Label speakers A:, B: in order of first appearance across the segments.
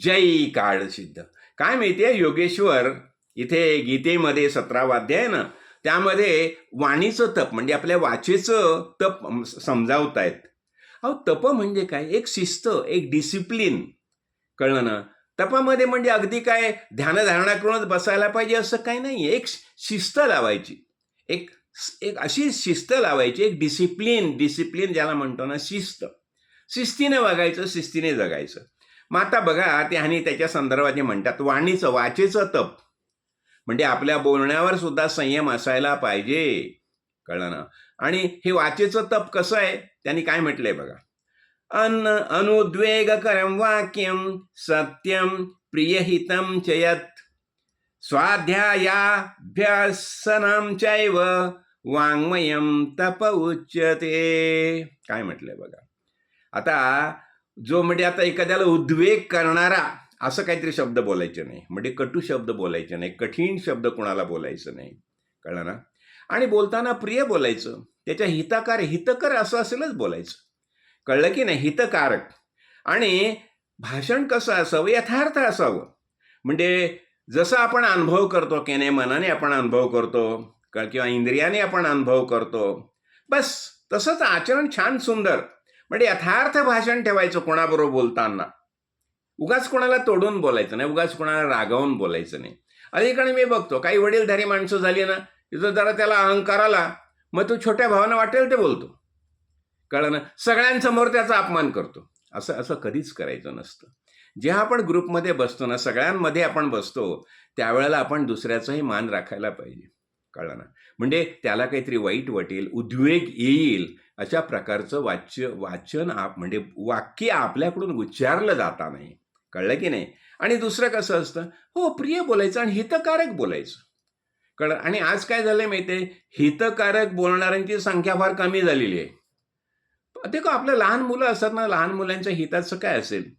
A: जय काळ सिद्ध काय माहितीये योगेश्वर इथे गीतेमध्ये सतरावा अध्याय ना त्यामध्ये वाणीचं तप म्हणजे आपल्या वाचेचं तप समजावतायत. अहो तप म्हणजे काय? एक शिस्त एक डिसिप्लिन कळलं ना? तपामध्ये म्हणजे अगदी काय ध्यानधारणा करूनच बसायला पाहिजे असं काही नाही एक शिस्त लावायची. एक एक अशी शिस्त लावायची एक डिसिप्लिन डिसिप्लिन ज्याला म्हणतो ना शिस्त. शिस्तीने वागायचं शिस्तीने जगायचं. मग आता बघा ते आणि त्याच्या संदर्भात जे म्हणतात वाणीचं वाचेचं तप. म्हणजे आपल्या बोलण्यावर सुद्धा संयम असायला पाहिजे. कळलं ना? आणि हे वाचेचं तप कसं आहे? त्यांनी काय म्हटलंय बघा? अन अनुद्वेगकरं वाक्यं सत्यं प्रियहितं च यत्. स्वाध्यायाभ्यासनं चैव वाङ्मयं तप उच्यते. काय म्हटलंय बघा? आता जो म्हणजे आता एखाद्याला उद्वेग करणारा असं काहीतरी शब्द बोलायचे नाही. म्हणजे कटू शब्द बोलायचे नाही कठीण शब्द कोणाला बोलायचं नाही. कळलं ना? आणि बोलताना प्रिय बोलायचं त्याच्या हिताकार हितकर असं असेलच बोलायचं. कळलं की नाही? हितकारक. आणि भाषण कसं असावं? यथार्थ असावं. म्हणजे जसं आपण अनुभव करतो की नाही मनाने आपण अनुभव करतो किंवा इंद्रियाने आपण अनुभव करतो बस तसंच आचरण छान सुंदर. म्हणजे यथार्थ भाषण ठेवायचं कोणाबरोबर बोलताना? उगाच कोणाला तोडून बोलायचं नाही उगाच कोणाला रागावून बोलायचं नाही. अलीकडे मी बघतो काही वडीलधारी माणसं झाली ना तिथं जरा त्याला अहंकार आला मग तो छोट्या भावानं वाटेल ते बोलतो. कळलं ना? सगळ्यांसमोर त्याचा अपमान करतो. असं असं कधीच करायचं नसतं. जेव्हा आपण ग्रुपमध्ये बसतो ना सगळ्यांमध्ये आपण बसतो त्यावेळेला आपण दुसऱ्याचाही मान राखायला पाहिजे. कळलं ना? म्हणजे त्याला काहीतरी वाईट वाटेल उद्वेग येईल अशा प्रकारचं वाच्य वाचन आप म्हणजे वाक्य आपल्याकडून उच्चारलं जाता नाही कळलं की नाही? आणि दुसरं कसं असतं? हो प्रिय बोलायचं आणि हितकारक बोलायचं. कळलं? आणि आज काय झालंय माहिती आहे हितकारक बोलणाऱ्यांची संख्या फार कमी झालेली आहे. ते का आपल्या लहान मुलं असतात ना लहान मुलांच्या हिताचं काय असेल?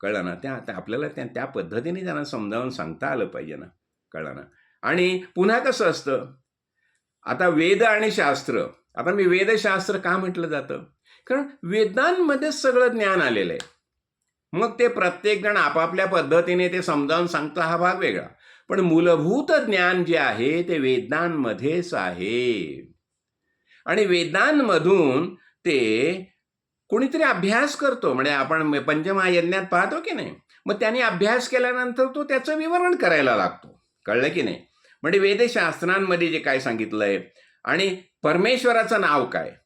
A: कळलं ना? त्या त्या आपल्याला त्या त्या पद्धतीने त्यांना समजावून सांगता आलं पाहिजे ना? कळलं ना? आणि पुन्हा कसं असतं? आता वेद आणि शास्त्र आता मी वेदशास्त्र का म्हटलं जातं? कारण वेदांमध्ये सगळं ज्ञान आलेलं आहे. मग ते प्रत्येकजण आपापल्या पद्धतीने ते समजावून सांगतं हा भाग वेगळा. पण मूलभूत ज्ञान जे आहे ते वेदांमध्येच आहे. आणि वेदांमधून ते कोणीतरी अभ्यास करतो. म्हणजे आपण पंचमहायज्ञात पाहतो की नाही? मग त्याने अभ्यास केल्यानंतर तो त्याचं विवरण करायला लागतो. कळलं की नाही? म्हणजे वेदशास्त्रांमध्ये जे काय सांगितलंय आणि परमेश्वराचं नाव काय?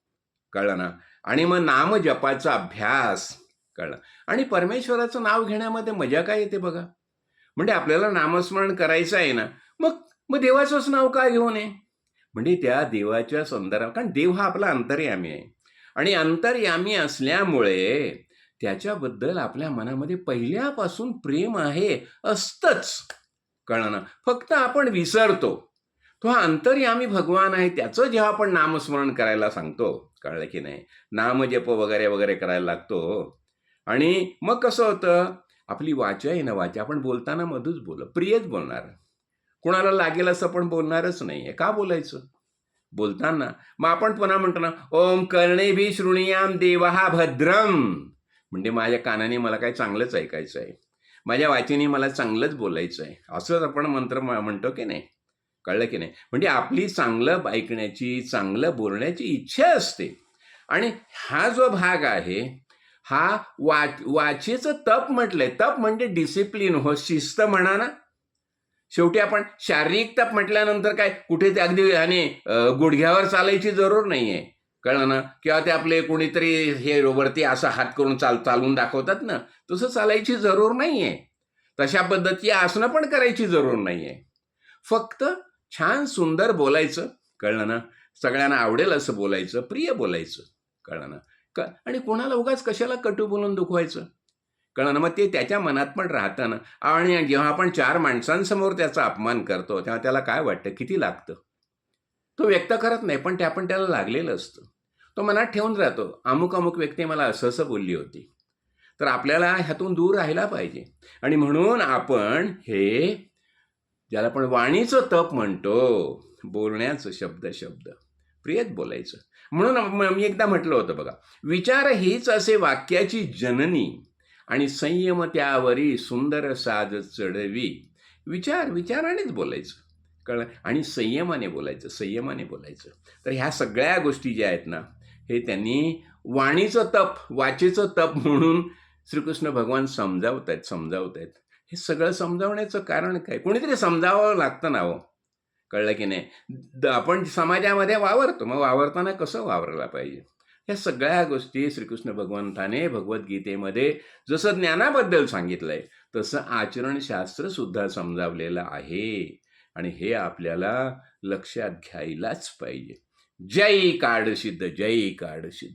A: कळलं ना? आणि मग नाम जपाचा अभ्यास कळलं. आणि परमेश्वराचं नाव घेण्यामध्ये मजा काय येते बघा? म्हणजे आपल्याला नामस्मरण करायचं आहे ना मग मग देवाचंच नाव का घेऊ नये म्हणजे त्या देवाच्या संदर्भात कारण देव हा आपला अंतर्यामी आहे. आणि अंतर्यामी असल्यामुळे त्याच्याबद्दल आपल्या मनामध्ये पहिल्यापासून प्रेम आहे असतंच. कळणं फक्त आपण विसरतो. तो हा अंतर्यामी भगवान आहे त्याचं जेव्हा आपण नामस्मरण करायला सांगतो कळलं की नाही? नामजप वगैरे वगैरे करायला लागतो. आणि मग कसं होतं? आपली वाचा आहे ना वाचा आपण बोलताना मधूच बोल प्रियच बोलणार. कुणाला लागेल असं आपण बोलणारच नाही आहे का बोलायचं? बोलताना. मग आपण पुन्हा म्हणतो ना ओम कर्णे भी शृणियाम देवहा भद्रम. म्हणजे माझ्या कानाने मला काही चांगलंच ऐकायचं आहे माझ्या वाचीने मला चांगलंच बोलायचं आहे असंच आपण मंत्र म- म्हणतो की नाही? कळलं की नाही? म्हणजे आपली चांगलं ऐकण्याची चांगलं बोलण्याची इच्छा असते. आणि हा जो भाग आहे हा वाच वाचेचं तप म्हटलंय. तप म्हणजे डिसिप्लिन हो शिस्त म्हणा ना. शेवटी आपण शारीरिक तप म्हटल्यानंतर काय? कुठे ते अगदी आणि गुडघ्यावर चालायची जरूर नाही आहे कळलं ना? किंवा ते आपले कोणीतरी हे वरती असा हात करून चाल चालून दाखवतात ना तसं चालायची जरूर नाही आहे तशा पद्धती आसनं पण करायची जरूर नाही आहे फक्त छान सुंदर बोलायचं कळलं ना? सगळ्यांना आवडेल असं बोलायचं प्रिय बोलायचं कळलं ना? क आणि कोणाला उगाच कशाला कटू बोलून दुखवायचं? कळलं ना? मग ते त्याच्या मनात पण राहतं ना आणि जेव्हा आपण चार माणसांसमोर त्याचा अपमान करतो तेव्हा त्याला काय वाटतं? किती लागतं? तो व्यक्त करत नाही पण ते आपण त्याला लागलेलं असतं. तो मनात ठेवून राहतो अमुक अमुक व्यक्ती मला असं असं बोलली होती. तर आपल्याला ह्यातून दूर राहायला पाहिजे. आणि म्हणून आपण हे ज्याला आपण वाणीचं तप म्हणतो बोलण्याचं शब्द शब्द. प्रियत बोलायचं. म्हणून मी एकदा म्हटलं होतं बघा विचार हीच असे वाक्याची जननी आणि संयम त्यावरी सुंदर साज चढवी. विचार विचारानेच बोलायचं. कळलं? आणि संयमाने बोलायचं संयमाने बोलायचं. तर ह्या सगळ्या गोष्टी ज्या आहेत ना हे त्यांनी वाणीचं तप वाचेचं तप म्हणून श्रीकृष्ण भगवान समजावत आहेत समजावत आहेत हे सगळं समजावण्याचं कारण काय? कोणीतरी समजावं लागतं ना हो. कळलं की नाही? आपण समाजामध्ये वावरतो. मग वावरताना कसं वावरला पाहिजे? ह्या सगळ्या गोष्टी श्रीकृष्ण भगवंताने भगवद्गीतेमध्ये जसं ज्ञानाबद्दल सांगितलंय तसं आचरणशास्त्र सुद्धा समजावलेलं आहे. आणि हे आपल्याला लक्षात घ्यायलाच पाहिजे. जय काडसिद्ध जय काडसिद्ध